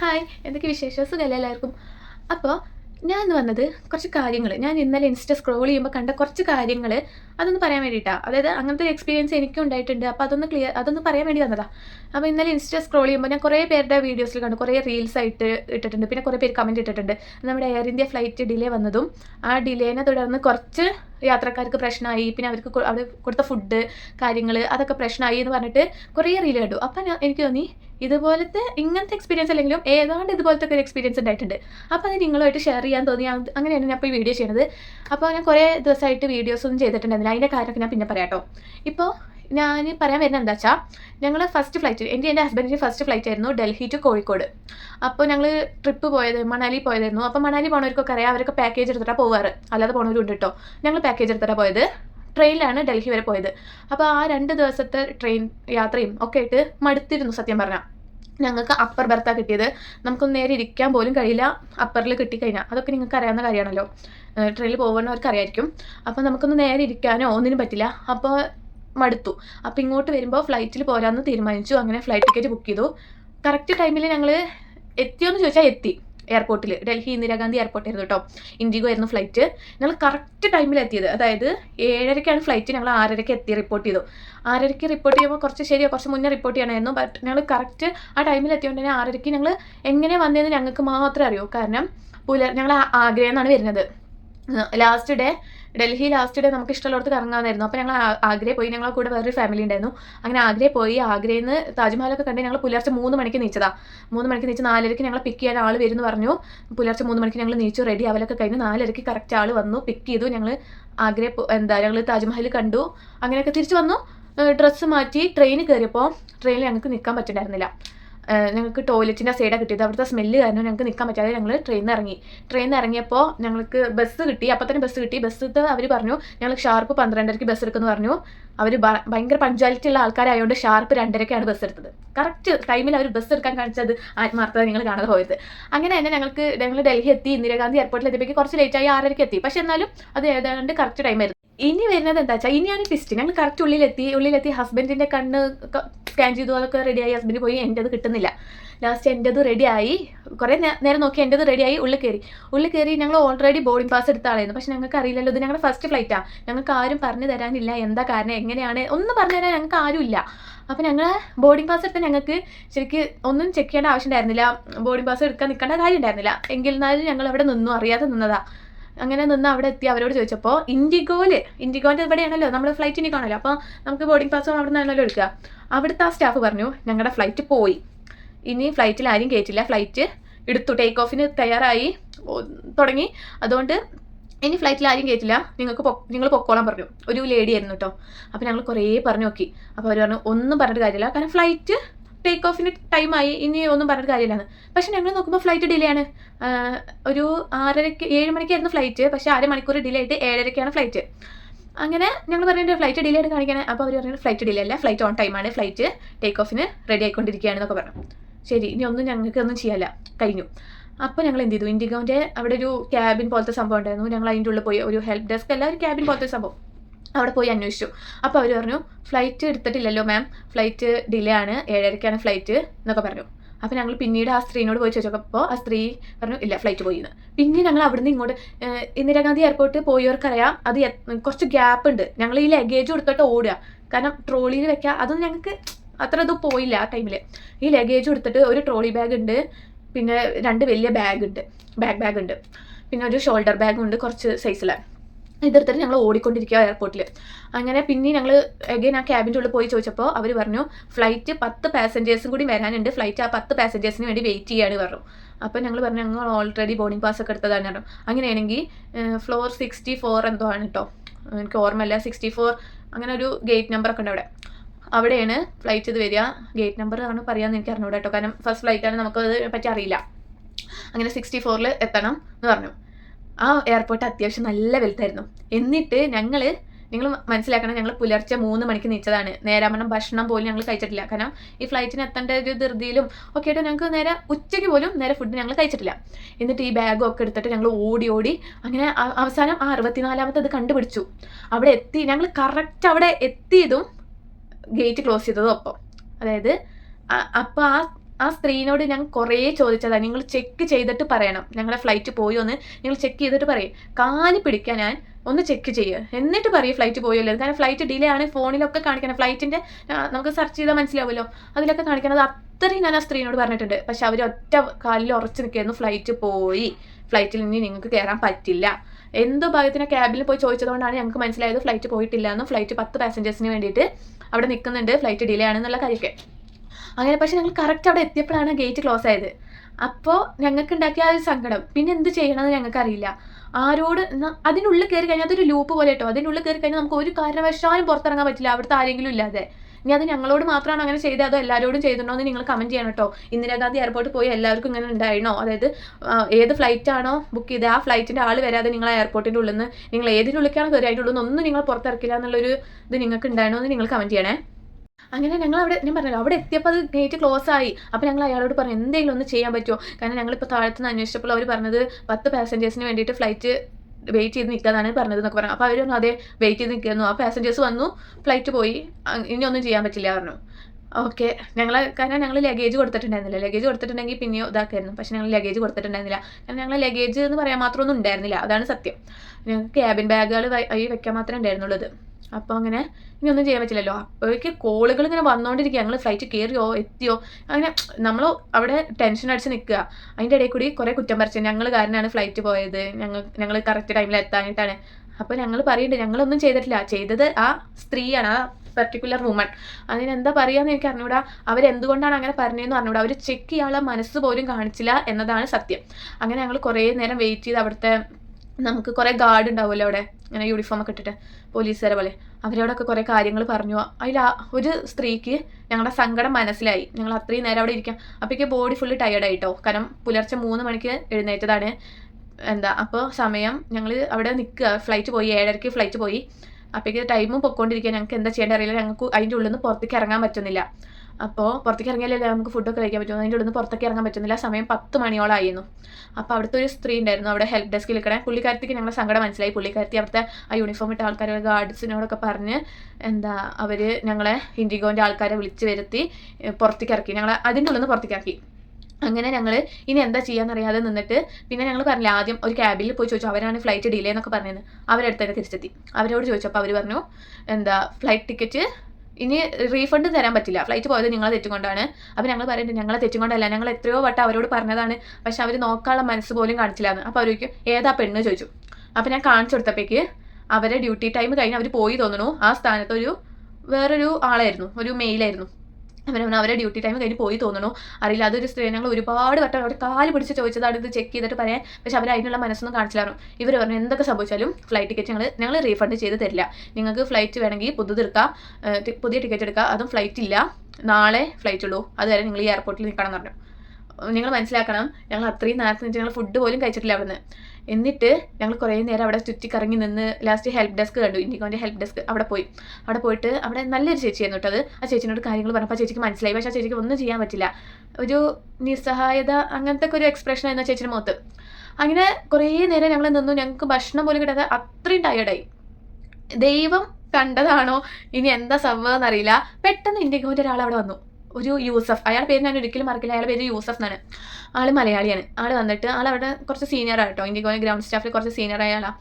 Hi എന്തൊക്കെ വിശേഷം? സുഖമല്ല എല്ലാവർക്കും? അപ്പോൾ ഞാൻ ഇന്ന് വന്നത് കുറച്ച് കാര്യങ്ങൾ ഞാൻ ഇന്നലെ ഇൻസ്റ്റ സ്ക്രോൾ ചെയ്യുമ്പോൾ കണ്ട കുറച്ച് കാര്യങ്ങൾ അതൊന്ന് പറയാൻ വേണ്ടിയിട്ടാണ് അതായത് അങ്ങനത്തെ ഒരു എക്സ്പീരിയൻസ് എനിക്കും ഉണ്ടായിട്ടുണ്ട്. അപ്പോൾ അതൊന്ന് ക്ലിയർ അതൊന്ന് പറയാൻ വേണ്ടി വന്നതാണ് അപ്പോൾ ഇന്നലെ ഇൻസ്റ്റ സ്ക്രോൾ ചെയ്യുമ്പോൾ ഞാൻ കുറേ പേരുടെ വീഡിയോസിൽ കണ്ടു. കുറേ റീൽസ് ആയിട്ട് ഇട്ടിട്ടുണ്ട്. പിന്നെ കുറേ പേര് കമന്റ് ഇട്ടിട്ടുണ്ട്. നമ്മുടെ എയർ ഇന്ത്യ ഫ്ലൈറ്റ് ഡിലേ വന്നതും ആ ഡിലേനെ തുടർന്ന് കുറച്ച് യാത്രക്കാർക്ക് പ്രശ്നമായി. പിന്നെ അവർക്ക് അവിടെ കൊടുത്ത ഫുഡ് കാര്യങ്ങൾ അതൊക്കെ പ്രശ്നമായി എന്ന് പറഞ്ഞിട്ട് കുറേ റീൽ കണ്ടു. അപ്പം എനിക്ക് തോന്നി ഇതുപോലത്തെ ഇങ്ങനത്തെ എക്സ്പീരിയൻസ് അല്ലെങ്കിലും ഏതാണ്ട് ഇതുപോലത്തെ ഒരു എക്സ്പീരിയൻസ് ഉണ്ടായിട്ടുണ്ട്. അപ്പോൾ അത് നിങ്ങളുമായിട്ട് ഷെയർ ചെയ്യാൻ തോന്നി. അങ്ങനെയാണ് ഞാൻ ഇപ്പോൾ ഈ വീഡിയോ ചെയ്യുന്നത്. അപ്പോൾ ഞാൻ കുറേ ദിവസമായിട്ട് വീഡിയോസ് ഒന്നും ചെയ്തിട്ടുണ്ടായിരുന്നില്ല അതിന്റെ കാര്യമൊക്കെ ഞാൻ പിന്നെ പറയാം കേട്ടോ. ഇപ്പോൾ ഞാൻ പറയാൻ വരുന്നത് എന്താ വെച്ചാൽ ഞങ്ങൾ ഫസ്റ്റ് ഫ്ലൈറ്റ് എന്റെ എന്റെ ഹസ്ബൻഡിന്റെ ഫസ്റ്റ് ഫ്ലൈറ്റ് ആയിരുന്നു ഡൽഹി ടു കോഴിക്കോട്. അപ്പോൾ ഞങ്ങൾ ട്രിപ്പ് പോയത് മണാലി പോയതായിരുന്നു. അപ്പോൾ മണാലി പോണവർക്കൊക്കെ അറിയാം അവരൊക്കെ പാക്കേജ് എടുത്തിട്ടാണ് പോവാറ്. അല്ലാതെ പോണവരുണ്ട് കേട്ടോ. ഞങ്ങൾ പാക്കേജ് എടുത്തിട്ടാണ് പോയത്. ട്രെയിനിലാണ് ഡൽഹി വരെ പോയത്. അപ്പോൾ ആ രണ്ട് ദിവസത്തെ ട്രെയിൻ യാത്രയും ഒക്കെ ആയിട്ട് മടുത്തിരുന്നു സത്യം പറഞ്ഞാൽ ഞങ്ങൾക്ക് അപ്പർ ബർത്താണ് കിട്ടിയത്. നമുക്കൊന്ന് നേരെ ഇരിക്കാൻ പോലും കഴിയില്ല അപ്പറിൽ കിട്ടിക്കഴിഞ്ഞാൽ അതൊക്കെ നിങ്ങൾക്ക് അറിയാവുന്ന കാര്യമാണല്ലോ. ട്രെയിനിൽ പോകുന്നവർക്ക് അറിയായിരിക്കും അപ്പോൾ നമുക്കൊന്ന് നേരെ ഇരിക്കാനോ ഒന്നിനും പറ്റില്ല. അപ്പോൾ മടുത്തു. അപ്പോൾ ഇങ്ങോട്ട് വരുമ്പോൾ ഫ്ലൈറ്റിൽ പോരാമെന്ന് തീരുമാനിച്ചു. അങ്ങനെ ഫ്ലൈറ്റ് ടിക്കറ്റ് ബുക്ക് ചെയ്തു. കറക്റ്റ് ടൈമിൽ ഞങ്ങൾ എത്തിയോ എന്ന് ചോദിച്ചാൽ എത്തി. എയർപോർട്ടിൽ ഡൽഹി ഇന്ദിരാഗാന്ധി എയർപോർട്ടായിരുന്നു കേട്ടോ ഇൻഡിഗോ ആയിരുന്നു ഫ്ലൈറ്റ് ഞങ്ങൾ കറക്റ്റ് ടൈമിൽ എത്തിയത്. അതായത് ഏഴരയ്ക്കാണ് ഫ്ലൈറ്റ് ഞങ്ങൾ ആറരയ്ക്ക് എത്തി റിപ്പോർട്ട് ചെയ്തു. ആറരയ്ക്ക് റിപ്പോർട്ട് ചെയ്യുമ്പോൾ കുറച്ച് ശരിയോ കുറച്ച് മുന്നേ റിപ്പോർട്ട് ചെയ്യണമായിരുന്നു. ബട്ട് ഞങ്ങൾ കറക്റ്റ് ആ ടൈമിൽ എത്തിയോണ്ട് തന്നെ ആറരയ്ക്ക് ഞങ്ങൾ എങ്ങനെ വന്നതെന്ന് ഞങ്ങൾക്ക് മാത്രമേ അറിയൂ. കാരണം പുലർ ഞങ്ങൾ ആഗ്രയിൽ നിന്നാണ് വരുന്നത്. Last day Delhi last day നമുക്ക് ഇഷ്ടമുള്ളവർക്ക് കറങ്ങാമായിരുന്നു. അപ്പോൾ ഞങ്ങൾ ആഗ്രയിൽ പോയി. ഞങ്ങളെ കൂടെ വേറൊരു ഫാമിലി ഉണ്ടായിരുന്നു. അങ്ങനെ ആഗ്രയിൽ പോയി. ആഗ്രയിൽ നിന്ന് താജ്മഹലൊക്കെ കണ്ട് ഞങ്ങൾ പുലർച്ചെ മൂന്ന് മണിക്ക് നീച്ചതാ. മൂന്ന് മണിക്ക് നീച്ച് നാലരയ്ക്ക് ഞങ്ങൾ പിക്ക് ചെയ്യാൻ ആൾ വരുമെന്ന് പറഞ്ഞു. പുലർച്ചെ മൂന്ന് മണിക്ക് ഞങ്ങൾ നീച്ചു. റെഡി അവലൊക്കെ കഴിഞ്ഞ് നാലരയ്ക്ക് കറക്റ്റ് ആൾ വന്നു. പിക്ക് ചെയ്തു. ഞങ്ങൾ ആഗ്രഹ എന്താ ഞങ്ങൾ താജ്മഹൽ കണ്ടു. അങ്ങനെയൊക്കെ തിരിച്ചു വന്നു. ഡ്രസ്സ് മാറ്റി ട്രെയിനിൽ കയറിയപ്പോൾ ട്രെയിനിൽ ഞങ്ങൾക്ക് നിൽക്കാൻ പറ്റുന്നുണ്ടായിരുന്നില്ല ഞങ്ങൾക്ക് ടോയ്ലറ്റിന്റെ സൈഡാണ് കിട്ടിയത്. അവിടുത്തെ സ്മെല്ല് കാരണം ഞങ്ങൾക്ക് നിൽക്കാൻ പറ്റാതെ ഞങ്ങൾ ട്രെയിനിൽ ഇറങ്ങി. ട്രെയിനിൽ ഇറങ്ങിയപ്പോൾ ഞങ്ങൾക്ക് ബസ് കിട്ടി. അപ്പോൾ തന്നെ ബസ് കിട്ടി. ബസ്സിൽ അവർ പറഞ്ഞു ഞങ്ങൾ ഷാർപ്പ് പന്ത്രണ്ടരയ്ക്ക് ബസ് എടുക്കുമെന്ന് പറഞ്ഞു. അവർ ഭയങ്കര പഞ്ച്വാലിറ്റി ഉള്ള ആൾക്കാരായതുകൊണ്ട് ഷാർപ്പ് രണ്ടരക്കാണ് ബസ് എടുത്തത്. കറക്റ്റ് ടൈമിൽ അവർ ബസ് എടുക്കാൻ കാണിച്ചത് ആത്മാർത്ഥത നിങ്ങൾ കാണാതെ പോയത്. അങ്ങനെ തന്നെ ഞങ്ങൾക്ക് ഞങ്ങൾ ഡൽഹി എത്തി ഇന്ദിരാഗാന്ധി എയർപോർട്ടിൽ എത്തിയപ്പോൾ കുറച്ച് ലേറ്റ് ലേറ്റായി ആറരയ്ക്ക് എത്തി. പക്ഷെ എന്നാലും അത് ഏതാണ്ട് കറക്റ്റ് ടൈമായിരുന്നു ഇനി വരുന്നത് എന്താ വെച്ചാൽ ഇനിയാണ് ട്വിസ്റ്റ് ഞങ്ങൾ കറക്റ്റ് ഉള്ളിലെത്തി ഉള്ളിലെത്തി ഹസ്ബൻഡിന്റെ കണ്ണ് സ്കാൻ ചെയ്തു അതൊക്കെ റെഡിയായി ഹസ്ബൻഡ് പോയി എന്റെ അത് കിട്ടുന്നില്ല. ലാസ്റ്റ് എന്റെത് റെഡിയായി കുറേ നേരം നോക്കി എന്റെത് റെഡിയായി ഉള്ളിൽ കയറി. ഉള്ളിൽ കയറി ഞങ്ങൾ ഓൾറെഡി ബോർഡിംഗ് പാസ് എടുത്ത ആളായിരുന്നു. പക്ഷെ ഞങ്ങൾക്ക് അറിയില്ലല്ലോ ഇത് ഞങ്ങളുടെ ഫസ്റ്റ് ഫ്ലൈറ്റാണ് ഞങ്ങൾക്ക് ആരും പറഞ്ഞു തരാനില്ല എന്താ കാരണം എങ്ങനെയാണ്? ഒന്നും പറഞ്ഞു തരാൻ ഞങ്ങൾക്ക് ആരുമില്ല അപ്പോൾ ഞങ്ങൾ ബോർഡിംഗ് പാസ് എടുത്താൽ ഞങ്ങൾക്ക് ശരിക്ക് ഒന്നും ചെക്ക് ചെയ്യേണ്ട ആവശ്യം ഉണ്ടായിരുന്നില്ല. ബോർഡിംഗ് പാസ് എടുക്കാൻ നിൽക്കേണ്ട കാര്യം ഉണ്ടായിരുന്നില്ല. എങ്കിലെന്നാലും ഞങ്ങൾ അവിടെ നിന്നും അറിയാതെ നിന്നതാ. അങ്ങനെ നിന്ന് അവിടെ എത്തി അവരോട് ചോദിച്ചപ്പോൾ ഇൻഡിഗോയിൽ ഇൻഡിഗോന്റെ ഇവിടെയാണല്ലോ നമ്മുടെ ഫ്ലൈറ്റ് ഇൻഡിഗോ കാണല്ലോ അപ്പോൾ നമുക്ക് ബോർഡിംഗ് പാസ് അവിടെ നിന്നാണല്ലോ എടുക്കുക. അവിടുത്തെ ആ സ്റ്റാഫ് പറഞ്ഞു ഞങ്ങളുടെ ഫ്ലൈറ്റ് പോയി. ഇനി ഫ്ലൈറ്റിൽ ആരും കയറ്റില്ല ഫ്ലൈറ്റ് എടുത്തു. ടേക്ക് ഓഫിന് തയ്യാറായി. തുടങ്ങി. അതുകൊണ്ട് ഇനി ഫ്ലൈറ്റിൽ ആരും കയറ്റില്ല നിങ്ങൾക്ക് നിങ്ങൾ പൊക്കോളാൻ പറഞ്ഞു. ഒരു ലേഡി ആയിരുന്നു കേട്ടോ അപ്പോൾ ഞങ്ങൾ കുറേ പറഞ്ഞു നോക്കി. അപ്പോൾ അവർ പറഞ്ഞു ഒന്നും പറഞ്ഞിട്ട് കാര്യമില്ല. കാരണം ഫ്ലൈറ്റ് ടേക്ക് ഓഫിന് ടൈമായി ഇനി ഒന്നും പറഞ്ഞിട്ട് കാര്യമില്ലാന്ന്. പക്ഷെ ഞങ്ങൾ നോക്കുമ്പോൾ ഫ്ലൈറ്റ് ഡിലേ ആണ്. ഒരു ആറരയ്ക്ക് ഏഴ് മണിക്കായിരുന്നു ഫ്ലൈറ്റ് പക്ഷേ അര മണിക്കൂർ ഡിലേ ആയിട്ട് ഏഴരയ്ക്കാണ് ഫ്ലൈറ്റ് അങ്ങനെ ഞങ്ങൾ പറയുന്നത് ഫ്ലൈറ്റ് ഡിലേ ആയിട്ട് കാണിക്കാൻ അപ്പോൾ അവർ പറഞ്ഞു ഫ്ലൈറ്റ് ഡിലേ അല്ല. ഫ്ലൈറ്റ് ഓൺ ടൈമാണ് ഫ്ലൈറ്റ് ടേക്ക് ഓഫിന് റെഡി ആയിക്കൊണ്ടിരിക്കുകയാണെന്നൊക്കെ പറഞ്ഞു. ശരി ഇനി ഒന്നും ഞങ്ങൾക്ക് ഒന്നും ചെയ്യാല്ല. കഴിഞ്ഞു. അപ്പോൾ ഞങ്ങൾ എന്ത് ചെയ്തു? ഇൻഡിഗോന്റെ അവിടെ ഒരു ക്യാബിൻ പോലത്തെ സംഭവം ഉണ്ടായിരുന്നു. ഞങ്ങൾ അതിന്റെ ഉള്ളിൽ പോയി ഒരു ഹെൽപ്പ് ഡെസ്ക് അല്ല ഒരു ക്യാബിൻ പോലത്തെ സംഭവം. അവിടെ പോയി അന്വേഷിച്ചു. അപ്പോൾ അവർ പറഞ്ഞു ഫ്ലൈറ്റ് എടുത്തിട്ടില്ലല്ലോ മാം ഫ്ലൈറ്റ് ഡിലേ ആണ്. ഏഴരയ്ക്കാണ് ഫ്ലൈറ്റ് എന്നൊക്കെ പറഞ്ഞു. അപ്പോൾ ഞങ്ങൾ പിന്നീട് ആ സ്ത്രീനോട് പോയി ചോദിച്ചപ്പോൾ ആ സ്ത്രീ പറഞ്ഞു ഇല്ല ഫ്ലൈറ്റ് പോയി എന്ന്. പിന്നെ ഞങ്ങൾ അവിടുന്ന് ഇങ്ങോട്ട് ഇന്ദിരാഗാന്ധി എയർപോർട്ട് പോയവർക്കറിയാം. അത് കുറച്ച് ഗ്യാപ്പ് ഉണ്ട്. ഞങ്ങൾ ഈ ലഗേജ് കൊടുത്തിട്ട് ഓടുക. കാരണം ട്രോളിയിൽ വെക്കുക അതൊന്നും ഞങ്ങൾക്ക് അത്ര ഇത് പോയില്ല ആ ടൈമിൽ ഈ ലഗേജ് കൊടുത്തിട്ട് ഒരു ട്രോളി ബാഗ് ഉണ്ട് പിന്നെ രണ്ട് വലിയ ബാഗ് ഉണ്ട്. ബാഗ് ബാഗ് ഉണ്ട്. പിന്നെ ഒരു ഷോൾഡർ ബാഗും ഉണ്ട് കുറച്ച് സൈസിലെ ഇതെടുത്തിട്ട് ഞങ്ങൾ ഓടിക്കൊണ്ടിരിക്കുക എയർപോർട്ടിൽ അങ്ങനെ പിന്നെ ഞങ്ങൾ അഗൈൻ ആ ക്യാബിന്റെ ഉള്ളിൽ പോയി ചോദിച്ചപ്പോൾ അവർ പറഞ്ഞു ഫ്ലൈറ്റ് പത്ത് പാസഞ്ചേഴ്സും കൂടി വരാനുണ്ട്. ഫ്ലൈറ്റ് ആ പത്ത് പാസഞ്ചേഴ്സിന് വേണ്ടി വെയിറ്റ് ചെയ്യാണ് പറഞ്ഞു. അപ്പോൾ ഞങ്ങൾ പറഞ്ഞു ഞങ്ങൾ ഓൾറെഡി ബോർഡിംഗ് പാസ് ഒക്കെ എടുത്തതാണ് പറഞ്ഞു. അങ്ങനെയാണെങ്കിൽ ഫ്ലോർ സിക്സ്റ്റി ഫോർ എന്തോ ആണ് കേട്ടോ എനിക്ക് ഓർമ്മയില്ല. സിക്സ്റ്റി ഫോർ അങ്ങനെ ഒരു ഗേറ്റ് നമ്പർ ഒക്കെ ഉണ്ട് അവിടെ. അവിടെയാണ് ഫ്ലൈറ്റ് ഇത് വരിക. ഗേറ്റ് നമ്പർ ആണ് പറയാമെന്ന് എനിക്ക് അറിഞ്ഞൂടാ കേട്ടോ കാരണം ഫസ്റ്റ് ഫ്ലൈറ്റ് ഫ്ലൈറ്റാണ് നമുക്കത് പറ്റി അറിയില്ല. അങ്ങനെ സിക്സ്റ്റി ഫോറിൽ എത്തണം എന്ന് പറഞ്ഞു. ആ എയർപോർട്ട് അത്യാവശ്യം നല്ല വലുതായിരുന്നു എന്നിട്ട് ഞങ്ങൾ നിങ്ങൾ മനസ്സിലാക്കണം ഞങ്ങൾ പുലർച്ചെ മൂന്ന് മണിക്ക് നീച്ചതാണ്. നേരാമണം ഭക്ഷണം പോലും ഞങ്ങൾ കഴിച്ചിട്ടില്ല. കാരണം ഈ ഫ്ലൈറ്റിന് എത്തേണ്ട ഒരു ധൃതിയിലും ഒക്കെ ആയിട്ട് ഞങ്ങൾക്ക് നേരെ ഉച്ചയ്ക്ക് പോലും നേരെ ഫുഡ് ഞങ്ങൾ കഴിച്ചിട്ടില്ല. എന്നിട്ട് ഈ ബാഗും ഒക്കെ എടുത്തിട്ട് ഞങ്ങൾ ഓടി ഓടി അങ്ങനെ അവസാനം ആ അറുപത്തിനാലാമത്തെ അത് കണ്ടുപിടിച്ചു. അവിടെ എത്തി ഞങ്ങൾ കറക്റ്റ് അവിടെ എത്തിയതും ഗേറ്റ് ക്ലോസ് ചെയ്തതും ഒപ്പം അതായത് അപ്പോൾ ആ ആ സ്ത്രീനോട് ഞാൻ കുറേ ചോദിച്ചതാണ് നിങ്ങൾ ചെക്ക് ചെയ്തിട്ട് പറയണം. ഞങ്ങളുടെ ഫ്ലൈറ്റ് പോയോ എന്ന് നിങ്ങൾ ചെക്ക് ചെയ്തിട്ട് പറയും. കാൽ പിടിക്കാൻ ഞാൻ ഒന്ന് ചെക്ക് ചെയ്യുക എന്നിട്ട് പറയും ഫ്ലൈറ്റ് പോയോ പോയല്ലോ കാരണം ഫ്ലൈറ്റ് ഡിലേ ആണ്. ഫോണിലൊക്കെ കാണിക്കണം. ഫ്ലൈറ്റിന്റെ നമുക്ക് സെർച്ച് ചെയ്താൽ മനസ്സിലാവുമല്ലോ. അതിലൊക്കെ കാണിക്കണത് അത്രയും ഞാൻ ആ സ്ത്രീനോട് പറഞ്ഞിട്ടുണ്ട്. പക്ഷെ അവർ ഒറ്റ കാലിൽ ഉറച്ചു നിൽക്കുന്നു ഫ്ലൈറ്റ് പോയി. ഫ്ലൈറ്റിൽ ഇനി നിങ്ങൾക്ക് കയറാൻ പറ്റില്ല. എന്തോ ഭാഗ്യത്തിന് ക്യാബിൽ പോയി ചോദിച്ചതുകൊണ്ടാണ് ഞങ്ങൾക്ക് മനസ്സിലായത് ഫ്ലൈറ്റ് പോയിട്ടില്ല എന്നും ഫ്ലൈറ്റ് പത്ത് പാസഞ്ചേഴ്സിന് വേണ്ടിയിട്ട് അവിടെ നിൽക്കുന്നുണ്ട് ഫ്ലൈറ്റ് ഡിലേ ആണെന്നുള്ള കാര്യമൊക്കെ. അങ്ങനെ പക്ഷെ ഞങ്ങൾ കറക്റ്റ് അവിടെ എത്തിയപ്പോഴാണ് ഗേറ്റ് ക്ലോസ് ആയത്. അപ്പോൾ ഞങ്ങൾക്ക് ഉണ്ടാക്കിയ ആ ഒരു സങ്കടം. പിന്നെ എന്ത് ചെയ്യണമെന്ന് ഞങ്ങൾക്കറിയില്ല. ആരോട് അതിനുള്ളിൽ കയറി കഴിഞ്ഞാൽ അതൊരു ലൂപ്പ് പോലെ കേട്ടോ. അതിനുള്ളിൽ കയറി കഴിഞ്ഞാൽ നമുക്ക് ഒരു കാരണവശാലും പുറത്തിറങ്ങാൻ പറ്റില്ല. അവിടുത്തെ ആരെങ്കിലും ഇല്ലാതെ. ഇനി അത് ഞങ്ങളോട് മാത്രമാണ് അങ്ങനെ ചെയ്തത് അതോ എല്ലാവരോടും ചെയ്തിട്ടുണ്ടോ എന്ന് നിങ്ങൾ കമന്റ് ചെയ്യണം കേട്ടോ ഇന്ദിരാഗാന്ധി എയർപോർട്ടിൽ പോയി എല്ലാവർക്കും ഇങ്ങനെ ഉണ്ടായിരുന്നോ അതായത് ഏത് ഫ്ലൈറ്റ് ആണോ ബുക്ക് ചെയ്ത്? ആ ഫ്ലൈറ്റിന്റെ ആൾ വരാതെ നിങ്ങൾ എയർപോർട്ടിന്റെ ഉള്ളിൽ നിന്ന് നിങ്ങൾ ഏതിനുള്ളിലേക്കാണ് കയറി അതിന്റെ ഒന്നും നിങ്ങൾ പുറത്തിറക്കില്ല എന്നുള്ളൊരു ഇത് നിങ്ങൾക്ക് ഉണ്ടായിരുന്നോ എന്ന് നിങ്ങൾ കമന്റ് ചെയ്യണേ. അങ്ങനെ ഞങ്ങൾ അവിടെ ഞാൻ പറഞ്ഞല്ലോ അവിടെ എത്തിയപ്പോൾ അത് ഗേറ്റ് ക്ലോസ് ആയി. അപ്പോൾ ഞങ്ങൾ അയാളോട് പറഞ്ഞു എന്തെങ്കിലും ഒന്ന് ചെയ്യാൻ പറ്റുമോ കാരണം ഞങ്ങളിപ്പോൾ താഴത്തുനിന്ന് അന്വേഷിച്ചപ്പോൾ അവർ പറഞ്ഞത് പത്ത് പാസഞ്ചേഴ്സിന് വേണ്ടിയിട്ട് ഫ്ലൈറ്റ് വെയിറ്റ് ചെയ്ത് നിൽക്കാന്നാണ് പറഞ്ഞത് എന്നൊക്കെ പറഞ്ഞു. അപ്പോൾ അവർ പറഞ്ഞു അതെ വെയിറ്റ് ചെയ്ത് നിൽക്കുന്നു ആ പാസഞ്ചേഴ്സ് വന്നു. ഫ്ലൈറ്റ് പോയി. ഇനി ഒന്നും ചെയ്യാൻ പറ്റില്ല പറഞ്ഞു. ഓക്കെ ഞങ്ങൾ കാരണം ഞങ്ങൾ ലഗേജ് കൊടുത്തിട്ടുണ്ടായിരുന്നില്ല. ലഗേജ് കൊടുത്തിട്ടുണ്ടെങ്കിൽ പിന്നെയോ ഇതാക്കായിരുന്നു. പക്ഷേ ഞങ്ങൾ ലഗേജ് കൊടുത്തിട്ടുണ്ടായിരുന്നില്ല. കാരണം ഞങ്ങൾ ലഗേജ് എന്ന് പറയാൻ മാത്രമൊന്നും ഉണ്ടായിരുന്നില്ല. അതാണ് സത്യം. ഞങ്ങൾക്ക് ക്യാബിൻ ബാഗുകൾ ഈ വെക്കാൻ മാത്രമേ ഉണ്ടായിരുന്നുള്ളത് അപ്പോൾ അങ്ങനെ ഇനി ഒന്നും ചെയ്യാൻ പറ്റില്ലല്ലോ. അപ്പോഴേക്ക് കോളുകൾ ഇങ്ങനെ വന്നുകൊണ്ടിരിക്കുക ഞങ്ങൾ ഫ്ലൈറ്റ് കയറിയോ എത്തിയോ? അങ്ങനെ നമ്മൾ അവിടെ ടെൻഷൻ അടിച്ച് നിൽക്കുക അതിന്റെ ഇടയിൽ കൂടി കുറേ കുറ്റം പറിച്ചു ഞങ്ങൾ കാരണമാണ് ഫ്ലൈറ്റ് പോയത്. ഞങ്ങൾ ഞങ്ങൾ കറക്റ്റ് ടൈമിൽ എത്താനായിട്ടാണ് അപ്പോൾ ഞങ്ങൾ പറയുന്നുണ്ട് ഞങ്ങളൊന്നും ചെയ്തിട്ടില്ല. ചെയ്തത് ആ സ്ത്രീയാണ് ആ പെർട്ടിക്കുലർ വുമൺ അതിനെന്താ പറയുകയെന്ന് എനിക്ക് അറിഞ്ഞൂടാ. അവരെന്തുകൊണ്ടാണ് അങ്ങനെ പറഞ്ഞതെന്ന് അറിഞ്ഞൂടാ. അവർ ചെക്ക് ചെയ്യാനുള്ള മനസ്സ് പോലും കാണിച്ചില്ല എന്നതാണ് സത്യം. അങ്ങനെ ഞങ്ങൾ കുറേ നേരം വെയിറ്റ് ചെയ്ത് അവിടുത്തെ നമുക്ക് കുറേ ഗാർഡ് ഉണ്ടാവുമല്ലോ അവിടെ. ഇങ്ങനെ യൂണിഫോം ഒക്കെ ഇട്ടിട്ട് പോലീസുകാരെ പോലെ. അവരോടൊക്കെ കുറേ കാര്യങ്ങൾ പറഞ്ഞു. അതിൽ ഒരു സ്ത്രീക്ക് ഞങ്ങളുടെ സങ്കടം മനസ്സിലായി. ഞങ്ങൾ അത്രയും നേരം അവിടെ ഇരിക്കാം. അപ്പോഴേക്ക് ബോഡി ഫുള്ള് ടയേർഡായിട്ടോ കാരണം പുലർച്ചെ മൂന്ന് മണിക്ക് എഴുന്നേറ്റതാണ്. എന്താ അപ്പോൾ സമയം ഞങ്ങൾ അവിടെ നിൽക്കുക. ഫ്ലൈറ്റ് പോയി ഏഴരയ്ക്ക് ഫ്ലൈറ്റ് പോയി. അപ്പോഴേക്ക് ടൈമും പൊക്കോണ്ടിരിക്കുക. ഞങ്ങൾക്ക് എന്താ ചെയ്യേണ്ട അറിയില്ല. ഞങ്ങൾക്ക് അതിന്റെ ഉള്ളിൽ നിന്ന് പുറത്തേക്ക് ഇറങ്ങാൻ പറ്റുന്നില്ല. അപ്പോൾ പുറത്തേക്ക് ഇറങ്ങിയാലല്ലേ നമുക്ക് ഫുഡൊക്കെ കഴിക്കാൻ പറ്റും? അതിന്റെ ഇവിടുന്ന് പുറത്തേക്ക് ഇറങ്ങാൻ പറ്റുന്നില്ല. സമയം പത്ത് മണിയോളായിരുന്നു. അപ്പോൾ അവിടുത്തെ ഒരു സ്ത്രീ ഉണ്ടായിരുന്നു. അവിടെ ഹെൽപ്പ് ഡെസ്കിൽ നിൽക്കണേ പുള്ളിക്കാരത്തേക്ക് ഞങ്ങളെ സങ്കടം മനസ്സിലായി. പുള്ളിക്കാരത്തി അവിടുത്തെ ആ യൂണിഫോം ഇട്ട ആൾക്കാരെ ഗാർഡ്സിനോടൊക്കെ പറഞ്ഞ് എന്താ അവർ ഞങ്ങളെ ഇൻഡിഗോന്റെ ആൾക്കാരെ വിളിച്ച് വരുത്തി പുറത്തേക്ക് ഇറക്കി. ഞങ്ങളെ അതിന്റെ ഉള്ളിൽ നിന്ന് പുറത്തേക്ക് ഇറക്കി. അങ്ങനെ ഞങ്ങൾ ഇനി എന്താ ചെയ്യാന്നറിയാതെ നിന്നിട്ട് പിന്നെ ഞങ്ങൾ പറഞ്ഞില്ല ആദ്യം ഒരു ക്യാബിൽ പോയി ചോദിച്ചു. അവരാണ് ഫ്ലൈറ്റ് ഡിലേ എന്നൊക്കെ പറഞ്ഞത് അവരടുത്ത് തന്നെ തിരിച്ചെത്തി. അവരോട് ചോദിച്ചപ്പോൾ അവർ പറഞ്ഞു എന്താ ഫ്ലൈറ്റ് ടിക്കറ്റ് ഇനി റീഫണ്ട് തരാൻ പറ്റില്ല. ഫ്ലൈറ്റ് പോയത് നിങ്ങളെ തെറ്റുകൊണ്ടാണ്. അപ്പം അപ്പോൾ ഞങ്ങൾ പറയുന്നുണ്ട് ഞങ്ങളെ തെറ്റുകൊണ്ടല്ല ഞങ്ങൾ എത്രയോ വട്ടം അവരോട് പറഞ്ഞതാണ്. പക്ഷെ അവർ നോക്കാനുള്ള മനസ്സ് പോലും കാണിച്ചില്ലാന്ന്. അപ്പോൾ അവർ ചോദിക്കും ഏതാ പെണ്ണ്? ചോദിച്ചു. അപ്പോൾ ഞാൻ കാണിച്ചു കൊടുത്തപ്പോഴേക്ക് അവരെ ഡ്യൂട്ടി ടൈം കഴിഞ്ഞ് അവർ പോയി തോന്നുന്നു. ആ സ്ഥാനത്ത് ഒരു വേറൊരു ആളായിരുന്നു ഒരു മെയിലായിരുന്നു അവരെ അവരെ ഡ്യൂട്ടി ടൈം കഴിഞ്ഞ് പോയി തോന്നുന്നു അറിയില്ല അതൊരു സ്ത്രീ ഞങ്ങൾ ഒരുപാട് വട്ടം അവിടെ കാൽ പിടിച്ച് ചോദിച്ചതാണ് ഇത് ചെക്ക് ചെയ്തിട്ട് പറയാൻ. പക്ഷെ അവർ അതിനുള്ള മനസ്സൊന്നും കാണിച്ചില്ലായിരുന്നു. ഇവർ പറഞ്ഞു എന്തൊക്കെ സംഭവിച്ചാലും ഫ്ലൈറ്റ് ടിക്കറ്റ് ഞങ്ങൾ ഞങ്ങൾ റീഫണ്ട് ചെയ്ത് തരില്ല. നിങ്ങൾക്ക് ഫ്ലൈറ്റ് വേണമെങ്കിൽ പുതുതെടുക്കാം പുതിയ ടിക്കറ്റ് എടുക്കാം. അതും ഫ്ലൈറ്റ് ഇല്ല. നാളെ ഫ്ലൈറ്റ് ഉള്ളൂ. അതുവരെ നിങ്ങൾ ഈ എയർപോർട്ടിൽ നിൽക്കണം എന്ന് പറഞ്ഞു. നിങ്ങൾ മനസ്സിലാക്കണം ഞങ്ങൾ അത്രയും നേരത്തെ നിന്നിട്ട് ഞങ്ങൾ ഫുഡ് പോലും കഴിച്ചിട്ടില്ല അവിടുന്ന്. എന്നിട്ട് ഞങ്ങൾ കുറേ നേരം അവിടെ ചുറ്റിക്കറങ്ങി നിന്ന് ലാസ്റ്റ് ഹെൽപ്പ് ഡെസ്ക് കണ്ടു ഇൻഡിഗോന്റെ ഹെൽപ്പ് ഡെസ്ക് അവിടെ പോയി. അവിടെ പോയിട്ട് അവിടെ നല്ലൊരു ചേച്ചിയായിരുന്നു അത്. ആ ചേച്ചിനോട് കാര്യങ്ങൾ പറഞ്ഞപ്പോൾ ആ ചേച്ചിക്ക് മനസ്സിലായി. പക്ഷേ ആ ചേച്ചിക്ക് ഒന്നും ചെയ്യാൻ പറ്റില്ല. ഒരു നിസ്സഹായത അങ്ങനത്തെ ഒരു എക്സ്പ്രഷൻ ആയിരുന്നു ആ ചേച്ചിയുടെ മുഖത്ത്. അങ്ങനെ കുറേ നേരം ഞങ്ങൾ നിന്നു. ഞങ്ങൾക്ക് ഭക്ഷണം പോലും കിട്ടാതെ അത്രയും ടയേർഡായി ദൈവം കണ്ടതാണോ? ഇനി എന്താ സംഭവം എന്നറിയില്ല. പെട്ടെന്ന് ഇൻഡിഗോന്റെ ഒരാൾ അവിടെ വന്നു. ഒരു യൂസഫ്. അയാളുടെ പേര് ഞാൻ ഒരിക്കലും മറക്കില്ല. അയാളുടെ പേര് യൂസഫ് എന്നാണ്. ആൾ മലയാളിയാണ്. ആൾ വന്നിട്ട് ആൾ അവിടെ കുറച്ച് സീനിയർ ആട്ടോ ഗവൺമെന്റ് ഗ്രൗണ്ട് സ്റ്റാഫിൽ കുറച്ച് സീനിയർ ആയ ആളാണ്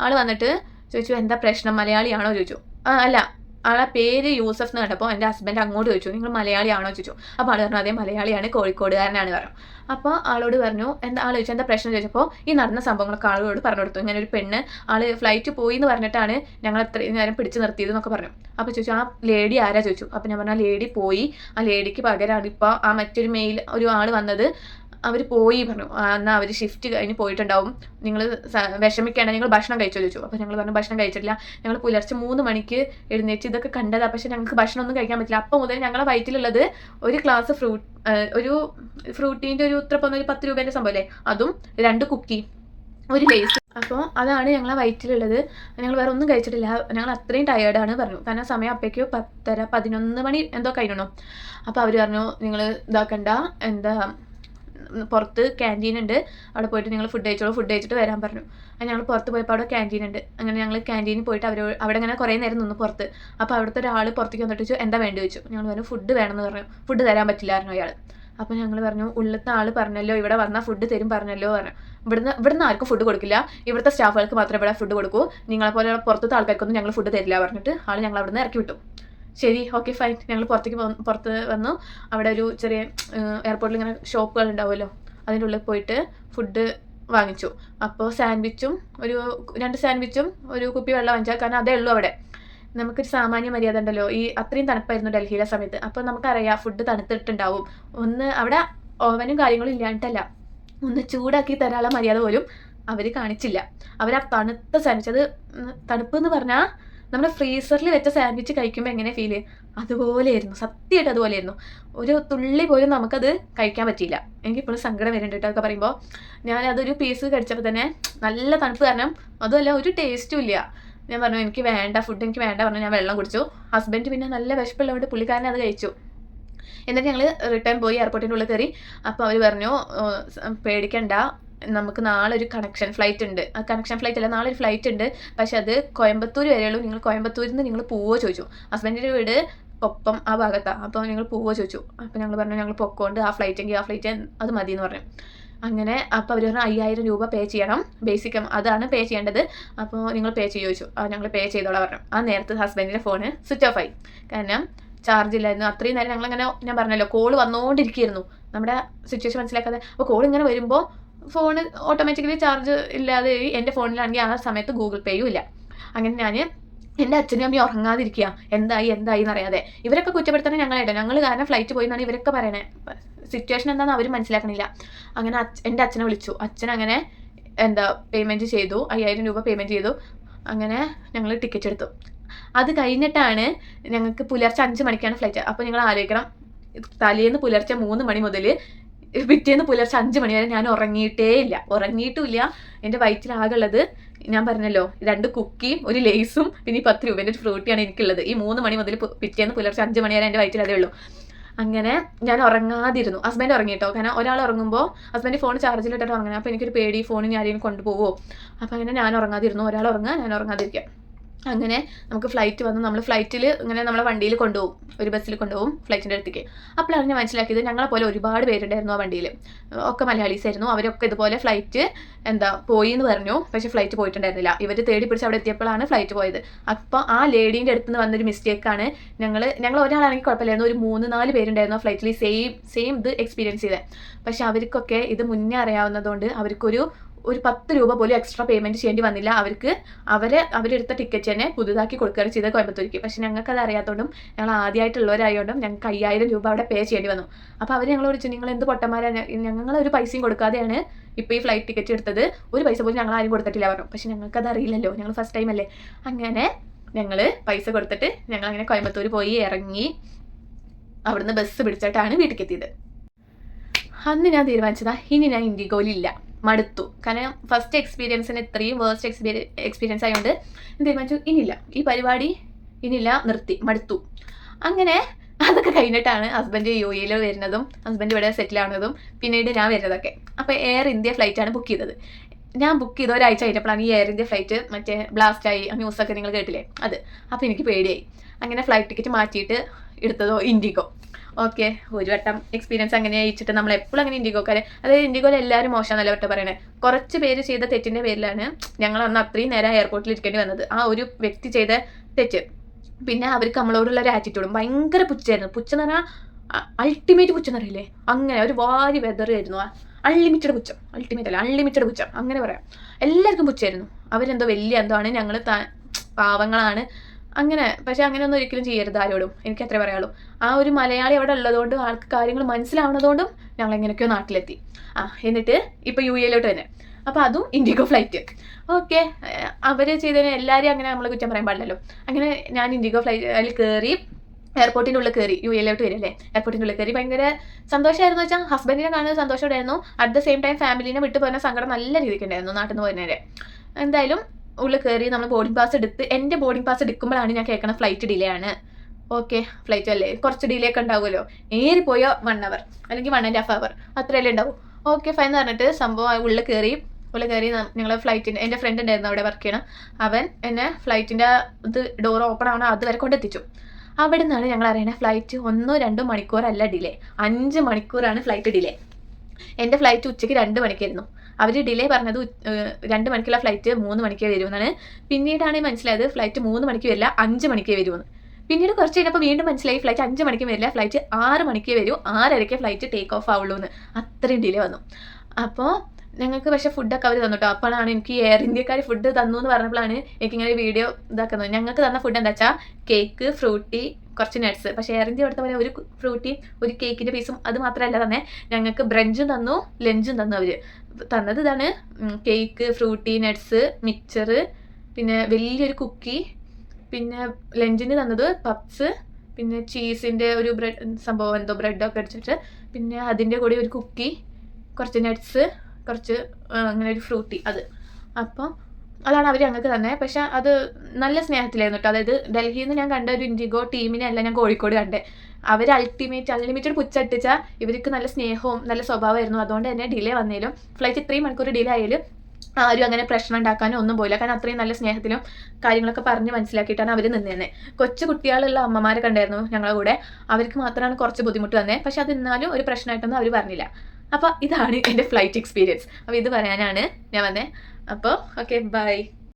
ആൾ വന്നിട്ട് ചോദിച്ചു എന്താ പ്രശ്നം? മലയാളിയാണോ? ചോദിച്ചു. ആ അല്ല. ആളെ പേര് യൂസഫ് എന്ന് കണ്ടപ്പോൾ എന്റെ ഹസ്ബൻഡ് അങ്ങോട്ട് ചോദിച്ചു നിങ്ങൾ മലയാളിയാണോ? ചോദിച്ചു. അപ്പോൾ ആൾ പറഞ്ഞു അതേ മലയാളിയാണ് കോഴിക്കോടുകാരനാണ് പറഞ്ഞു. അപ്പോൾ ആളോട് പറഞ്ഞു എന്താ ആൾ ചോദിച്ചു എന്താ പ്രശ്നം? ചോദിച്ചപ്പോൾ ഈ നടന്ന സംഭവങ്ങളൊക്കെ ആളോട് പറഞ്ഞു കൊടുത്തു. ഇങ്ങനെ ഒരു പെണ്ണ് ആൾ ഫ്ലൈറ്റ് പോയി എന്ന് പറഞ്ഞിട്ടാണ് ഞങ്ങൾ അത്രയും നേരം പിടിച്ചു നിർത്തിയത് എന്നൊക്കെ പറഞ്ഞു. അപ്പോൾ ചോദിച്ചു ആ ലേഡി ആരാ? ചോദിച്ചു. അപ്പോൾ ഞാൻ പറഞ്ഞു ആ ലേഡി പോയി. ആ ലേഡിക്ക് പകരമാണ് ഇപ്പോൾ ആ മറ്റൊരു മെയിൽ ഒരു ആൾ വന്നത് അവർ പോയി പറഞ്ഞു എന്നാൽ എന്നാ അവർ ഷിഫ്റ്റ് കഴിഞ്ഞ് പോയിട്ടുണ്ടാവും. നിങ്ങൾ വിഷമിക്കേണ്ട നിങ്ങൾ ഭക്ഷണം കഴിച്ചോ ചോദിച്ചു. അപ്പോൾ ഞങ്ങൾ പറഞ്ഞു ഭക്ഷണം കഴിച്ചിട്ടില്ല. ഞങ്ങൾ പുലർച്ചെ മൂന്ന് മണിക്ക് എഴുന്നേറ്റ് ഇതൊക്കെ കണ്ടതാണ് പക്ഷേ ഞങ്ങൾക്ക് ഭക്ഷണം ഒന്നും കഴിക്കാൻ പറ്റില്ല. അപ്പോൾ മുതൽ ഞങ്ങളുടെ വയറ്റിലുള്ളത് ഒരു ഗ്ലാസ് ഫ്രൂട്ട് ഒരു ഫ്രൂട്ടീന്റെ ഒരു ഇത്ര പോകുന്ന ഒരു പത്ത് രൂപേന്റെ സംഭവമല്ലേ അതും രണ്ട് കുക്കി ഒരു ലേസ് അപ്പോൾ അതാണ് ഞങ്ങളെ വയറ്റിലുള്ളത്. ഞങ്ങൾ വേറെ ഒന്നും കഴിച്ചിട്ടില്ല. ഞങ്ങൾ അത്രയും ടയേർഡാണ് പറഞ്ഞു. കാരണം സമയം അപ്പേക്കോ പത്തര പതിനൊന്ന് മണി എന്തോ കഴിഞ്ഞു അപ്പോൾ അവർ പറഞ്ഞു നിങ്ങൾ ഇതാക്കണ്ട. എന്താ പുറത്ത് ക്യാന്റീൻ ഉണ്ട്. അവിടെ പോയിട്ട് നിങ്ങൾ ഫുഡ് കഴിച്ചോളൂ. ഫുഡ് കഴിച്ചിട്ട് വരാൻ പറഞ്ഞു. അങ്ങനെ ഞങ്ങൾ പുറത്ത് പോയപ്പോൾ അവിടെ ക്യാന്റീൻ ഉണ്ട്. അങ്ങനെ ഞങ്ങൾ ക്യാന്റീനിൽ പോയിട്ട് അവർ അവിടെ ഇങ്ങനെ കുറേ നേരം നിന്ന് പുറത്ത്. അപ്പോൾ അവിടുത്തെ ഒരാൾ പുറത്തേക്ക് വന്നിട്ട് ചോദിച്ചു എന്താ വേണ്ടി ചോദിച്ചു. ഞങ്ങൾ പറഞ്ഞു ഫുഡ് വേണമെന്ന് പറഞ്ഞു. ഫുഡ് തരാൻ പറ്റില്ലായിരുന്നു അയാൾ അപ്പോൾ ഞങ്ങൾ പറഞ്ഞു ഉള്ളത്തെ ആൾ പറഞ്ഞല്ലോ ഇവിടെ വന്നാൽ ഫുഡ് തരും പറഞ്ഞല്ലോ പറഞ്ഞു. ഇവിടുന്ന് ഇവിടുന്ന് ആർക്കും ഫുഡ് കൊടുക്കില്ല. ഇവിടുത്തെ സ്റ്റാഫുകൾക്ക് മാത്രമേ ഇവിടെ ഫുഡ് കൊടുക്കൂ. നിങ്ങളെപ്പോലെ പുറത്തുള്ള ആൾക്കാർക്കൊന്നും ഞങ്ങൾ ഫുഡ് തരില്ല പറഞ്ഞിട്ട് ആൾ ഞങ്ങൾ അവിടുന്ന് ഇറക്കി വിട്ടു. ശരി ഓക്കെ ഫൈൻ ഞങ്ങൾ പുറത്തേക്ക് പുറത്ത് വന്നു. അവിടെ ഒരു ചെറിയ എയർപോർട്ടിൽ ഇങ്ങനെ ഷോപ്പുകൾ ഉണ്ടാവുമല്ലോ. അതിന്റെ ഉള്ളിൽ പോയിട്ട് ഫുഡ് വാങ്ങിച്ചു. അപ്പോൾ സാൻഡ്വിച്ചും ഒരു രണ്ട് സാൻഡ്വിച്ചും ഒരു കുപ്പി വെള്ളം വാങ്ങിച്ചാൽ കാരണം അതേ ഉള്ളൂ അവിടെ. നമുക്കൊരു സാമാന്യ മര്യാദ ഉണ്ടല്ലോ. ഈ അത്രയും തണുപ്പായിരുന്നു ഡൽഹിയിലെ സമയത്ത്. അപ്പോൾ നമുക്കറിയാം ഫുഡ് തണുത്തിട്ടുണ്ടാവും. ഒന്ന് അവിടെ ഓവനും കാര്യങ്ങളും ഇല്ലാണ്ടല്ല ഒന്ന് ചൂടാക്കി തരാനുള്ള മര്യാദ പോലും അവർ കാണിച്ചില്ല. അവർ ആ തണുത്ത സാൻഡ്വിച്ച് അത് തണുപ്പ് എന്ന് പറഞ്ഞാൽ നമ്മുടെ ഫ്രീസറിൽ വെച്ച സാൻഡ്വിച്ച് കഴിക്കുമ്പോൾ എങ്ങനെ ഫീൽ ചെയ്യും അതുപോലെയായിരുന്നു. സത്യമായിട്ട് അതുപോലെയായിരുന്നു. ഒരു തുള്ളി പോലും നമുക്കത് കഴിക്കാൻ പറ്റിയില്ല. എനിക്കിപ്പോഴും സങ്കടം വരുന്നുണ്ട് കേട്ടോ. അതൊക്കെ പറയുമ്പോൾ ഞാൻ അതൊരു പീസ് കഴിച്ചപ്പോൾ തന്നെ നല്ല തണുപ്പ് കാരണം അതുമല്ല ഒരു ടേസ്റ്റും ഇല്ല. ഞാൻ പറഞ്ഞു എനിക്ക് വേണ്ട ഫുഡ് എനിക്ക് വേണ്ട പറഞ്ഞു ഞാൻ വെള്ളം കുടിച്ചു. ഹസ്ബൻഡ് പിന്നെ നല്ല വിശപ്പുള്ളതുകൊണ്ട് പുള്ളിക്കാരൻ അത് കഴിച്ചു. എന്നിട്ട് ഞങ്ങൾ റിട്ടേൺ പോയി എയർപോർട്ടിന്റെ ഉള്ളിൽ കയറി. അപ്പോൾ അവർ പറഞ്ഞു പേടിക്കണ്ട. നമുക്ക് നാളെ ഒരു കണക്ഷൻ ഫ്ലൈറ്റ് ഉണ്ട്. ആ കണക്ഷൻ ഫ്ലൈറ്റ് അല്ല നാളെ ഒരു ഫ്ലൈറ്റ് ഉണ്ട്. പക്ഷെ അത് കോയമ്പത്തൂർ വരെയുള്ളൂ. നിങ്ങൾ കോയമ്പത്തൂരിൽ നിന്ന് നിങ്ങൾ പോവോ ചോദിച്ചു. ഹസ്ബൻഡിന്റെ വീട് ഒപ്പം ആ ഭാഗത്താണ് അപ്പോൾ ഞങ്ങൾ പോവോ ചോദിച്ചു. അപ്പോൾ ഞങ്ങൾ പറഞ്ഞു ഞങ്ങൾ പൊക്കോണ്ട് ആ ഫ്ലൈറ്റ് എങ്കിൽ ആ ഫ്ലൈറ്റ് അത് മതി എന്ന് പറഞ്ഞു. അങ്ങനെ അപ്പോൾ അവർ പറഞ്ഞു അയ്യായിരം രൂപ പേ ചെയ്യണം. ബേസിക് അതാണ് പേ ചെയ്യേണ്ടത്. അപ്പോൾ നിങ്ങൾ പേ ചെയ്യുമോ ചോദിച്ചു. ആ ഞങ്ങൾ പേ ചെയ്തോളാം പറഞ്ഞു. ആ നേരത്തെ ഹസ്ബൻഡിന്റെ ഫോണ് സ്വിച്ച് ഓഫ് ആയി. കാരണം ചാർജ് ഇല്ലായിരുന്നു. അത്രയും നേരം ഞങ്ങളങ്ങനെ ഞാൻ പറഞ്ഞല്ലോ കോൾ വന്നുകൊണ്ടിരിക്കുകയായിരുന്നു നമ്മുടെ സിറ്റുവേഷൻ മനസ്സിലാക്കാതെ. അപ്പോൾ കോൾ ഇങ്ങനെ വരുമ്പോൾ ഫോൺ ഓട്ടോമാറ്റിക്കലി ചാർജ് ഇല്ലാതെ എന്റെ ഫോണിലാണെങ്കിൽ ആ സമയത്ത് ഗൂഗിൾ പേയും ഇല്ല അങ്ങനെ ഞാൻ എന്റെ അച്ഛനും അമ്മയും ഉറങ്ങാതിരിക്കുക. എന്തായി എന്തായി എന്നറിയാതെ. ഇവരൊക്കെ കുറ്റപ്പെടുത്തണേ ഞങ്ങളായിട്ടോ? ഞങ്ങൾ കാരണം ഫ്ലൈറ്റ് പോയി എന്നാണ് ഇവരൊക്കെ പറയണേ. സിറ്റുവേഷൻ എന്താണെന്ന് അവർ മനസ്സിലാക്കണില്ല. അങ്ങനെ എന്റെ അച്ഛനെ വിളിച്ചു. അച്ഛൻ അങ്ങനെ എന്താ പേയ്മെന്റ് ചെയ്തു. അയ്യായിരം രൂപ പേയ്മെന്റ് ചെയ്തു. അങ്ങനെ ഞങ്ങൾ ടിക്കറ്റ് എടുത്തു. അത് കഴിഞ്ഞിട്ടാണ് ഞങ്ങൾക്ക് പുലർച്ചെ അഞ്ച് മണിക്കാണ് ഫ്ലൈറ്റ് അപ്പോൾ നിങ്ങൾ ആലോചിക്കണം. തലേന്ന് പുലർച്ചെ മൂന്ന് മണി മുതൽ പിറ്റേന്ന് പുലർച്ചെ അഞ്ച് മണിവരെ ഞാൻ ഉറങ്ങിയിട്ടേ ഇല്ല. ഉറങ്ങിയിട്ടുമില്ല. എന്റെ വയറ്റിൽ ഉള്ളത് ഞാൻ പറഞ്ഞല്ലോ രണ്ട് കുക്കിയും ഒരു ലേസും പിന്നെ ഈ പത്ത് രൂപേന്റെ ഒരു ഫ്രൂട്ടിയാണ് എനിക്കുള്ളത്. ഈ മൂന്ന് മണി മുതൽ പിറ്റേന്ന് പുലർച്ചെ അഞ്ച് മണി വരെ എന്റെ വയറ്റിൽ അതേ ഉള്ളൂ. അങ്ങനെ ഞാൻ ഉറങ്ങാതിരുന്നു. ഹസ്ബൻഡ് ഉറങ്ങിയിട്ടോ കാരണം ഒരാൾ ഉറങ്ങുമ്പോൾ ഹസ്ബൻഡ് ഫോൺ ചാർജിലിട്ടിട്ട് ഉറങ്ങണം. അപ്പോൾ എനിക്കൊരു പേടി ഫോണിന് ആരെയും കൊണ്ടുപോകുമോ അപ്പോൾ അങ്ങനെ ഞാൻ ഉറങ്ങാതിരുന്നു. ഒരാൾ ഉറങ്ങുക ഞാൻ ഉറങ്ങാതിരിക്കുക. അങ്ങനെ നമുക്ക് ഫ്ലൈറ്റ് വന്ന്. നമ്മൾ ഫ്ലൈറ്റിൽ ഇങ്ങനെ നമ്മളെ വണ്ടിയിൽ കൊണ്ടുപോകും ഒരു ബസ്സിൽ കൊണ്ടുപോകും ഫ്ലൈറ്റിന്റെ അടുത്തേക്ക്. അപ്പോഴാണ് ഞാൻ മനസ്സിലാക്കിയത് ഞങ്ങളെ പോലെ ഒരുപാട് പേരുണ്ടായിരുന്നു ആ വണ്ടിയിൽ ഒക്കെ മലയാളീസ് ആയിരുന്നു. അവരൊക്കെ ഇതുപോലെ ഫ്ലൈറ്റ് എന്താ പോയി എന്ന് പറഞ്ഞു. പക്ഷേ ഫ്ലൈറ്റ് പോയിട്ടുണ്ടായിരുന്നില്ല. ഇവർ തേടി പിടിച്ച് അവിടെ എത്തിയപ്പോഴാണ് ഫ്ലൈറ്റ് പോയത്. അപ്പോൾ ആ ലേഡീന്റെ അടുത്ത് നിന്ന് വന്നൊരു മിസ്റ്റേക്കാണ് ഞങ്ങൾ ഞങ്ങൾ ഒരാളാണെങ്കിൽ കുഴപ്പമില്ലായിരുന്നു. ഒരു മൂന്ന് നാല് പേരുണ്ടായിരുന്നു ആ ഫ്ലൈറ്റിൽ സെയിം സെയിം ഇത് എക്സ്പീരിയൻസ് ചെയ്തത് പക്ഷേ അവർക്കൊക്കെ ഇത് മുന്നേ അറിയാവുന്നതുകൊണ്ട് അവർക്കൊരു ഒരു പത്ത് രൂപ പോലും എക്സ്ട്രാ പേയ്മെന്റ് ചെയ്യേണ്ടി വന്നില്ല. അവർക്ക് അവരെ അവരെടുത്ത ടിക്കറ്റ് തന്നെ പുതുതാക്കി കൊടുക്കുകയാണ് ചെയ്തത് കോയമ്പത്തൂരിക്ക് പക്ഷെ ഞങ്ങൾക്ക് അത് അറിയാത്തതുകൊണ്ടും ഞങ്ങൾ ആദ്യമായിട്ടുള്ളവരായതുകൊണ്ടും ഞങ്ങൾക്ക് അയ്യായിരം രൂപ അവിടെ പേ ചെയ്യേണ്ടി വന്നു. അപ്പോൾ അവർ ഞങ്ങളോട് ചോദിച്ചു നിങ്ങൾ എന്ത് പൊട്ടന്മാരാണ് ഞങ്ങൾ ഒരു പൈസയും കൊടുക്കാതെയാണ് ഇപ്പോൾ ഈ ഫ്ലൈറ്റ് ടിക്കറ്റ് എടുത്തത്. ഒരു പൈസ പോലും ഞങ്ങൾ ആരും കൊടുത്തിട്ടില്ല പറഞ്ഞു. പക്ഷെ ഞങ്ങൾക്കത് അറിയില്ലല്ലോ. ഞങ്ങൾ ഫസ്റ്റ് ടൈം അല്ലേ? അങ്ങനെ ഞങ്ങൾ പൈസ കൊടുത്തിട്ട് ഞങ്ങൾ അങ്ങനെ കോയമ്പത്തൂർ പോയി ഇറങ്ങി അവിടുന്ന് ബസ് പിടിച്ചിട്ടാണ് വീട്ടിലേക്ക് എത്തിയത് അന്ന് ഞാൻ തീരുമാനിച്ചതാ ഇനി ഞാൻ ഇൻഡിഗോയിലില്ല. മടുത്തു. കാരണം ഫസ്റ്റ് എക്സ്പീരിയൻസിന് ഇത്രയും വേർസ്റ്റ് എക്സ്പീരിയൻ എക്സ്പീരിയൻസ് ആയതുകൊണ്ട് തീരുമാനിച്ചു ഇനിയില്ല. ഈ പരിപാടി ഇനിയില്ല നിർത്തി മടുത്തു. അങ്ങനെ അതൊക്കെ കഴിഞ്ഞിട്ടാണ് ഹസ്ബൻഡ് യു എയിൽ വരുന്നതും ഹസ്ബൻഡ് ഇവിടെ സെറ്റിൽ ആവുന്നതും പിന്നീട് ഞാൻ വരുന്നതൊക്കെ. അപ്പോൾ എയർ ഇന്ത്യ ഫ്ലൈറ്റാണ് ബുക്ക് ചെയ്തത്. ഞാൻ ബുക്ക് ചെയ്ത ഒരാഴ്ച കഴിഞ്ഞപ്പോഴാണ് ഈ എയർ ഇന്ത്യ ഫ്ലൈറ്റ് മറ്റേ ബ്ലാസ്റ്റായി ആ ന്യൂസൊക്കെ നിങ്ങൾ കേട്ടില്ലേ? അത്. അപ്പോൾ എനിക്ക് പേടിയായി. അങ്ങനെ ഫ്ലൈറ്റ് ടിക്കറ്റ് മാറ്റിയിട്ട് എടുത്തതോ ഇൻഡിഗോ ഓക്കെ ഒരു വട്ടം എക്സ്പീരിയൻസ് അങ്ങനെ അയച്ചിട്ട് നമ്മൾ എപ്പോഴും അങ്ങനെ ഇൻഡിഗോക്കാരെ. അതായത് ഇൻഡിഗോയിൽ എല്ലാവരും മോശമെന്നല്ല വട്ടം പറയണേ? കുറച്ച് പേര് ചെയ്ത തെറ്റിന്റെ പേരിലാണ് ഞങ്ങൾ അന്ന് അത്രയും നേരം എയർപോർട്ടിൽ ഇരിക്കേണ്ടി വന്നത്. ആ ഒരു വ്യക്തി ചെയ്ത തെറ്റ്. പിന്നെ അവർക്ക് നമ്മളോടുള്ള ഒരു ആറ്റിറ്റ്യൂഡും ഭയങ്കര പുച്ഛായിരുന്നു. പുച്ഛെന്ന് പറഞ്ഞാൽ അൾട്ടിമേറ്റ് പുച്ഛം അറിയില്ലേ അങ്ങനെ ഒരു വാരി വെതറായിരുന്നു അൺലിമിറ്റഡ് പുച്ഛം. അൾട്ടിമേറ്റ് അല്ല അൺലിമിറ്റഡ് പുച്ഛം. അങ്ങനെ പറയാം. എല്ലാവർക്കും പുച്ഛായിരുന്നു. അവരെന്തോ വലിയ എന്തോ ആണ്. ഞങ്ങൾ പാവങ്ങളാണ്. അങ്ങനെ പക്ഷെ അങ്ങനെയൊന്നും ഒരിക്കലും ചെയ്യരുത് ആരോടും. എനിക്ക് അത്രേ പറയുള്ളൂ ആ ഒരു മലയാളി അവിടെ ഉള്ളതുകൊണ്ടും ആൾക്ക് കാര്യങ്ങൾ മനസ്സിലാവുന്നതുകൊണ്ടും ഞങ്ങൾ എങ്ങനെയൊക്കെയോ നാട്ടിലെത്തി. ആ എന്നിട്ട് ഇപ്പോൾ യു എയിലോട്ട് തന്നെ. അപ്പോൾ അതും ഇൻഡിഗോ ഫ്ലൈറ്റ്. ഓക്കെ അവർ ചെയ്തതിന് എല്ലാവരെയും അങ്ങനെ നമ്മൾ കുറ്റം പറയാൻ പാടില്ലല്ലോ. അങ്ങനെ ഞാൻ ഇൻഡിഗോ ഫ്ലൈറ്റിൽ കയറി എയർപോർട്ടിന്റെ ഉള്ളിൽ കയറി യു എയിലോട്ട് വരില്ലേ എയർപോർട്ടിന്റെ ഉള്ളിൽ കയറി ഭയങ്കര സന്തോഷമായിരുന്നു വെച്ചാൽ ഹസ്ബൻഡിനെ കാണുന്നത് സന്തോഷമായിരുന്നു അറ്റ് ദ സെയിം ടൈം ഫാമിലിനെ വിട്ടു പോകുന്ന സങ്കടം നല്ല രീതിക്ക് ഉണ്ടായിരുന്നു നാട്ടിൽ നിന്ന് പോകുന്നവരെ എന്തായാലും ഉള്ളിൽ കയറി നമ്മൾ ബോർഡിംഗ് പാസ് എടുത്ത് എന്റെ ബോർഡിംഗ് പാസ് എടുക്കുമ്പോഴാണ് ഞാൻ കേൾക്കണ ഫ്ലൈറ്റ് ഡിലേ ആണ്. ഓക്കെ ഫ്ലൈറ്റ് അല്ലേ? കുറച്ച് ഡിലേ ഒക്കെ ഉണ്ടാവുമല്ലോ. ഏറിപ്പോയോ വൺ അവർ അല്ലെങ്കിൽ വൺ ആൻഡ് ഹാഫ് അവർ അത്രയല്ലേ ഉണ്ടാവും. ഓക്കെ ഫൈൻ എന്ന് പറഞ്ഞിട്ട് സംഭവം ഉള്ളിൽ കയറി ഉള്ളിൽ കയറി ഞങ്ങൾ ഫ്ലൈറ്റിന്റെ എന്റെ ഫ്രണ്ട് ഉണ്ടായിരുന്നു അവിടെ വർക്ക് ചെയ്യണം. അവൻ എന്നെ ഫ്ലൈറ്റിന്റെ ഇത് ഡോർ ഓപ്പൺ ആവണം അതുവരെ കൊണ്ടെത്തിച്ചു അവിടെ നിന്നാണ് ഞങ്ങൾ അറിയണത് ഫ്ലൈറ്റ് ഒന്നോ രണ്ടോ മണിക്കൂറല്ല ഡിലേ അഞ്ച് മണിക്കൂറാണ് ഫ്ലൈറ്റ് ഡിലേ എന്റെ ഫ്ലൈറ്റ് ഉച്ചയ്ക്ക് രണ്ട് മണിക്കായിരുന്നു. അവർ ഡിലേ പറഞ്ഞത് രണ്ട് മണിക്കുള്ള ഫ്ലൈറ്റ് മൂന്ന് മണിക്കേ വരുമെന്നാണ്. പിന്നീടാണ് മനസ്സിലായത് ഫ്ലൈറ്റ് മൂന്ന് മണിക്ക് വരില്ല അഞ്ച് മണിക്കേ വരുമെന്ന്. പിന്നീട് കുറച്ച് കഴിഞ്ഞപ്പോൾ വീണ്ടും മനസ്സിലായി ഫ്ലൈറ്റ് അഞ്ച് മണിക്ക് വരില്ല ഫ്ലൈറ്റ് ആറ് മണിക്ക് വരൂ ആറരയ്ക്ക് ഫ്ലൈറ്റ് ടേക്ക് ഓഫ് ആവുള്ളൂ എന്ന് അത്രയും ഡിലേ വന്നു. അപ്പോൾ ഞങ്ങൾക്ക് പക്ഷേ ഫുഡൊക്കെ അവർ തന്നു കേട്ടോ അപ്പോഴാണ് എനിക്ക് എയർ ഇന്ത്യക്കാർ ഫുഡ് തന്നു എന്ന് പറഞ്ഞപ്പോഴാണ് എനിക്കിങ്ങനെ വീഡിയോ ഇതാക്കുന്നത്. ഞങ്ങൾക്ക് തന്ന ഫുഡ് എന്താ വെച്ചാൽ കേക്ക് ഫ്രൂട്ടി കുറച്ച് നട്ട്സ് പക്ഷേ എയർ ഇന്ത്യ കൊടുത്ത പോലെ ഒരു ഫ്രൂട്ടി ഒരു കേക്കിന്റെ പീസും അത് മാത്രമല്ല തന്നെ ഞങ്ങൾക്ക് ബ്രഞ്ചും തന്നു ലഞ്ചും തന്നു അവർ തന്നത് ഇതാണ് കേക്ക് ഫ്രൂട്ടി നട്ട്സ് മിക്സർ പിന്നെ വലിയൊരു കുക്കി പിന്നെ ലഞ്ചിന് തന്നത് പപ്സ് പിന്നെ ചീസിന്റെ ഒരു ബ്രെഡ് സംഭവം എന്തോ ബ്രെഡൊക്കെ അടിച്ചിട്ട് പിന്നെ അതിന്റെ കൂടെ ഒരു കുക്കി കുറച്ച് നട്ട്സ് കുറച്ച് അങ്ങനെ ഒരു ഫ്രൂട്ടി അത്. അപ്പം അതാണ് അവർ ഞങ്ങൾക്ക് തന്നെ. പക്ഷെ അത് നല്ല സ്നേഹത്തിലായിരുന്നു കേട്ടോ അതായത് ഡൽഹിയിൽ നിന്ന് ഞാൻ കണ്ട ഒരു ഇൻഡിഗോ ടീമിനെ അല്ല ഞാൻ കോഴിക്കോട് കണ്ടേ. അവർ അൾട്ടിമേറ്റ് അൺലിമിറ്റഡ് പുച്ചട്ടിച്ച ഇവർക്ക് നല്ല സ്നേഹവും നല്ല സ്വഭാവമായിരുന്നു. അതുകൊണ്ട് തന്നെ ഡിലേ വന്നേലും ഫ്ലൈറ്റ് ഇത്രയും മണിക്കൂർ ഡിലേ ആയാലും ആരും അങ്ങനെ പ്രശ്നം ഉണ്ടാക്കാനോ ഒന്നും പോയില്ല. കാരണം അത്രയും നല്ല സ്നേഹത്തിലും കാര്യങ്ങളൊക്കെ പറഞ്ഞ് മനസ്സിലാക്കിയിട്ടാണ് അവർ നിന്നേന്നെ. കൊച്ചു കുട്ടികളുള്ള അമ്മമാരൊക്കെ ഉണ്ടായിരുന്നു ഞങ്ങളുടെ കൂടെ. അവർക്ക് മാത്രമാണ് കുറച്ച് ബുദ്ധിമുട്ട് വന്നത് പക്ഷെ അത് എന്നാലും ഒരു പ്രശ്നമായിട്ടൊന്നും അവർ പറഞ്ഞില്ല. അപ്പോൾ ഇതാണ് എന്റെ ഫ്ലൈറ്റ് എക്സ്പീരിയൻസ് അപ്പോൾ ഇത് പറയാനാണ് ഞാൻ വന്നത് അപ്പോൾ ഓക്കെ ബൈ